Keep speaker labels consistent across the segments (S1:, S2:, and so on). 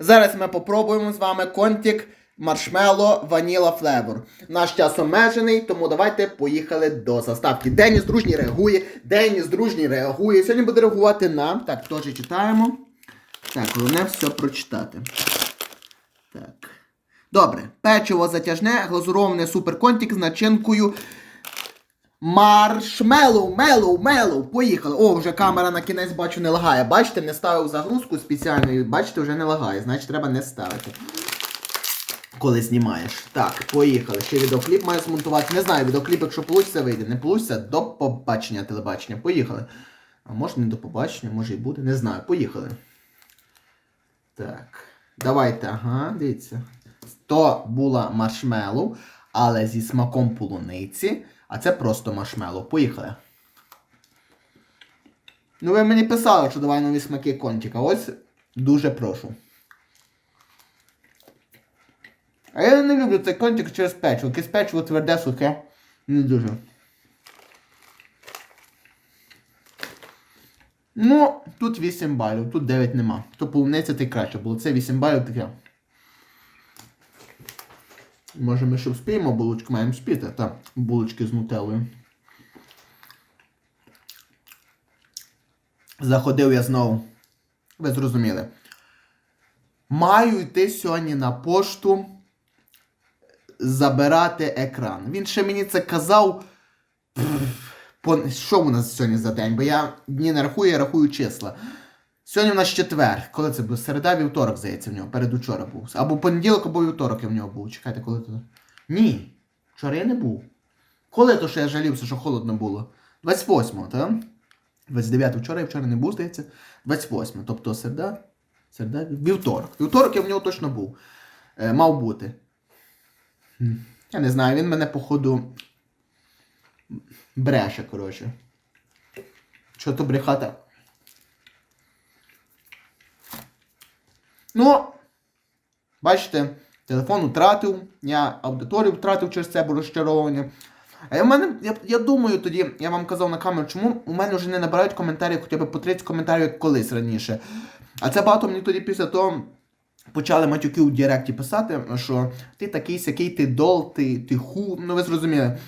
S1: Зараз ми попробуємо з вами контік маршмело ваніла флевор. Наш час обмежений, тому давайте поїхали до заставки. Деніс дружній реагує. Деніс дружній реагує. Сьогодні буде реагувати на. Так, теж читаємо. Так, головне все прочитати. Так. Добре. Печиво затяжне, глазуроване суперконтік з начинкою. Маршмеллоу, мелоу, мелоу. Поїхали. О, вже камера на кінець бачу не лагає. Бачите, не ставив загрузку спеціальну. Бачите, вже не лагає. Значить, треба не ставити. Коли знімаєш. Так, поїхали. Ще відеокліп маю змонтувати. Не знаю, відеокліп, якщо вийде, вийде. Не вийде, до побачення телебачення. Поїхали. А може не до побачення, може і буде. Не знаю. Поїхали. Так. Давайте, ага, дивіться. То була маршмеллоу, але зі смаком полуниці. А це просто маршмеллоу. Поїхали. Ну, ви мені писали, що давай нові смаки контіка. Ось дуже прошу. А я не люблю цей контик через печиво. Якесь печиво тверде, сухе. Не дуже. Ну, тут 8 балів, тут 9 нема. То полуниця ти краще було. Це 8 балів таке. Може ми ще вспіємо булочку, маємо спіти, та булочки з нутеллою. Заходив я знову. Ви зрозуміли. Маю йти сьогодні на пошту забирати екран. Він ще мені це казав. пф, по- Що у нас сьогодні за день? Бо я дні не рахую, я рахую числа. Сьогодні у нас четвер. Коли це був? Середа, вівторок, здається, в нього. Передучора був. Або понеділок, або вівторок я в нього був. Чекайте, коли то. Ні. Вчора я не був. Коли то, що я жалівся, що холодно було? 28-го, так? 29 вчора, я вчора не був, здається. 28 Тобто середа. Середа, вівторок. Вівторок я в нього точно був. Е, мав бути. Я не знаю, він мене, походу. Бреше, коротше. Що то брехати? Ну, бачите, телефон втратив, я аудиторію втратив через це бо розчарований. А в мене, я, я думаю тоді, я вам казав на камеру, чому у мене вже не набирають коментарів хоча б по 30 коментарів, як колись раніше. А це багато мені тоді після того почали матюки у Директі писати, що ти такий сякий, ти дол, ти, ти ху, ну ви зрозуміли.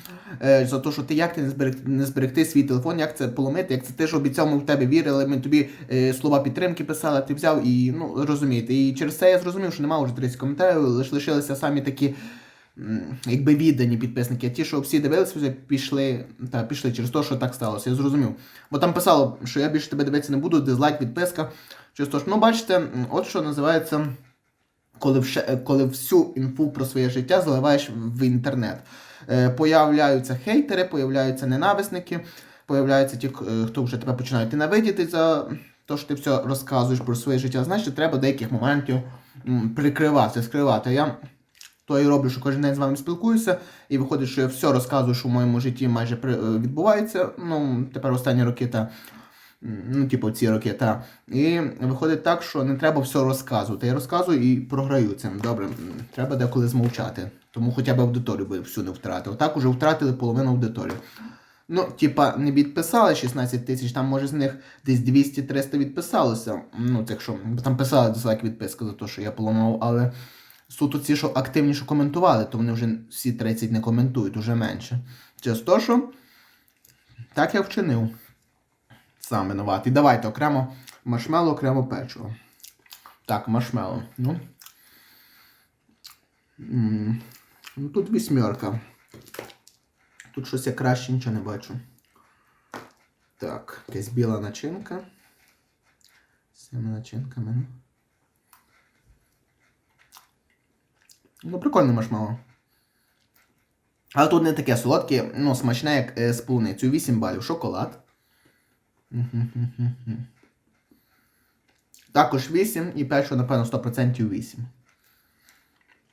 S1: Е, за те, що ти як ти не, зберег, не зберегти свій телефон, як це поломити, як це ти ж обіцяв, ми в тебе вірили, ми тобі е, слова підтримки писали, ти взяв і ну розумієте. І через це я зрозумів, що немає вже 30 коментарів, лише лишилися самі такі. Якби віддані підписники, а ті, що всі дивилися, вже пішли та пішли через те, що так сталося. Я зрозумів. Бо там писало, що я більше тебе дивитися не буду, дизлайк, підписка. Через те, що, ну бачите, от що називається коли, вше- е, коли всю інфу про своє життя заливаєш в інтернет. Е, появляються хейтери, появляються ненависники, появляються ті, е, хто вже тебе починають ненавидіти за те, що ти все розказуєш про своє життя. Значить, треба деяких моментів прикривати, скривати. Я то і роблю, що кожен день з вами спілкуюся, і виходить, що я все розказую, що в моєму житті майже відбувається. Ну, тепер останні роки та. Ну, типу, ці роки, та. І виходить так, що не треба все розказувати. Я розказую і програю цим. Добре, треба деколи змовчати. Тому хоча б аудиторію би всю не втратив. Так уже втратили половину аудиторії. Ну, типа, не відписали 16 тисяч, там може з них десь 200-300 відписалося. Ну, якщо бо там писали дизлайк відписка за те, що я поламав, але суто ці, що активніше коментували, то вони вже всі 30 не коментують, уже менше. Через те, що так я вчинив. Сам винуватий. Давайте окремо маршмело, окремо печиво. Так, маршмело. Ну. Ну тут вісьмерка. Тут щось я краще нічого не бачу. Так, якась біла начинка. З цими начинками. ну. Прикольне маршмело. Але тут не таке солодке, ну, смачне, як е, з полуницею. 8 балів. Шоколад. Також 8 і першого, напевно, 100% 8.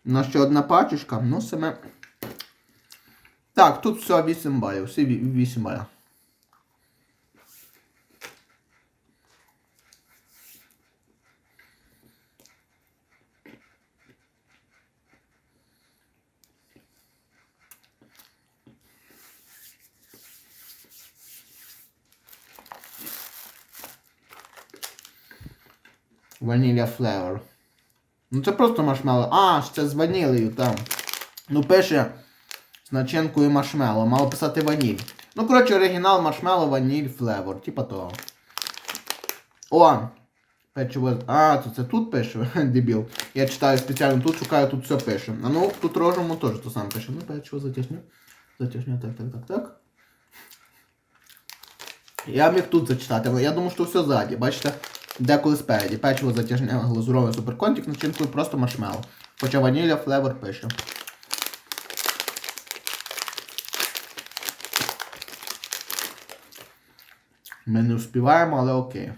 S1: У нас ще одна пачечка, ну саме. Так, тут все 8 балів. Всі 8 балів. Vanilla flavor. Ну це просто маршмеллоу. А, це з ванілею там. Ну пише з начинкою маршмеллоу. Мало писати ваніль. Ну, коротше, оригінал маршмеллоу, ваніль, флевор. Типа того. О! Печиво. А, то це тут пише, дебіл. Я читаю спеціально тут, шукаю, тут все пише. А ну, тут рожому теж то саме пише. Ну, печиво затяжне. Затяжне, так, так, так, так. Я міг тут зачитати, але я думаю, що все ззаді. Бачите, деколи спереді. Печиво затяжне глазуровий суперконтик, начинкою просто маршмеллоу. Хоча ваніля флевор пише. Ми не успіваємо, але окей.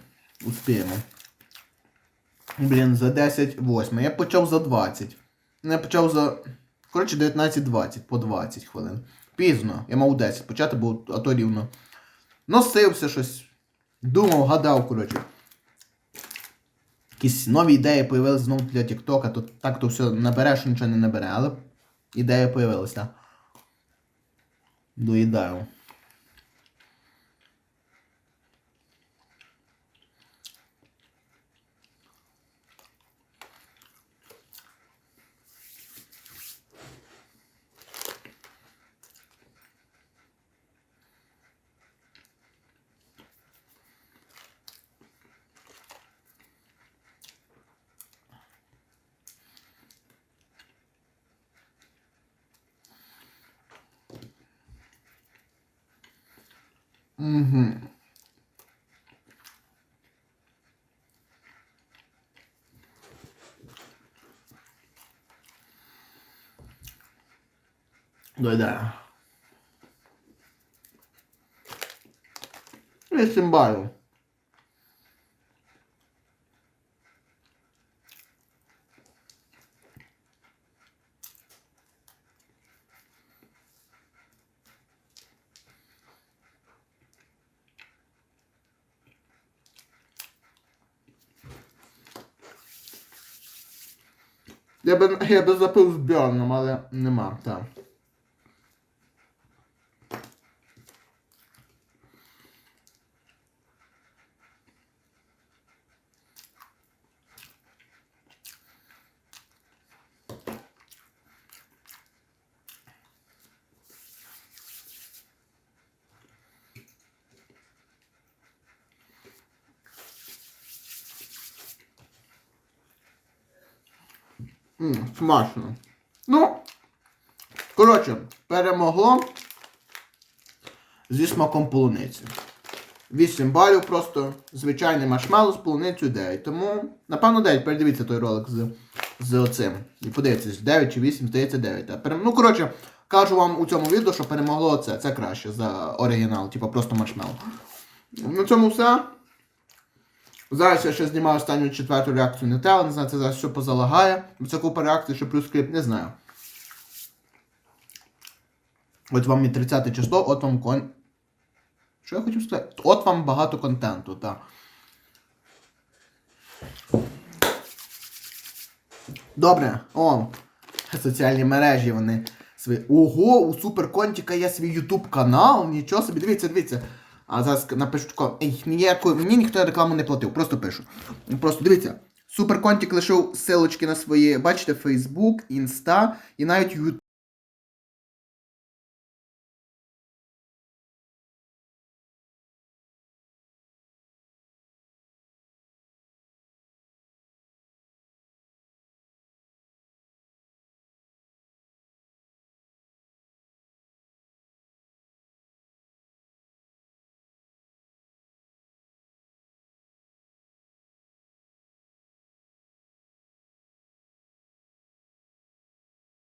S1: Успіємо. Блін, за 10 8. Я почав за 20. Ну, Я почав за. Коротше, 19-20 по 20 хвилин. Пізно. Я мав 10 почати, бо а то рівно. Носився щось. Думав, гадав, коротше. Якісь нові ідеї появилися знову для Тіктока, то так то все набереш, нічого не набере, але ідея появилася. Доїдаю. Угу. Доїдаю. Вісім балів. Я би, я би запив з Бьорном, але нема, так. Смачно. Ну, коротше, перемогло зі смаком полуниці. 8 балів просто звичайний маршмеллоу з полуницею 9. Тому, напевно, 9. Передивіться той ролик з, з оцим. І подивіться, 9 чи 8, здається 9. А Ну, коротше, кажу вам у цьому відео, що перемогло це. Це краще за оригінал, типу просто маршмеллоу. На цьому все. Зараз я ще знімаю останню четверту реакцію тело, не знаю, це зараз що позалагає. Це купа реакцій, що плюс скрипт, не знаю. От вам і 30 число, от вам кон. Що я хотів сказати? От вам багато контенту, так. Добре, о, соціальні мережі вони свої. Ого, у суперконтіка є свій ютуб канал. Нічого собі, дивіться, дивіться. А зараз напишу ей, ніякої, мені ніхто рекламу не платив, просто пишу. Просто дивіться. Суперконтік лишив силочки на свої, бачите, Facebook, Інста і навіть YouTube.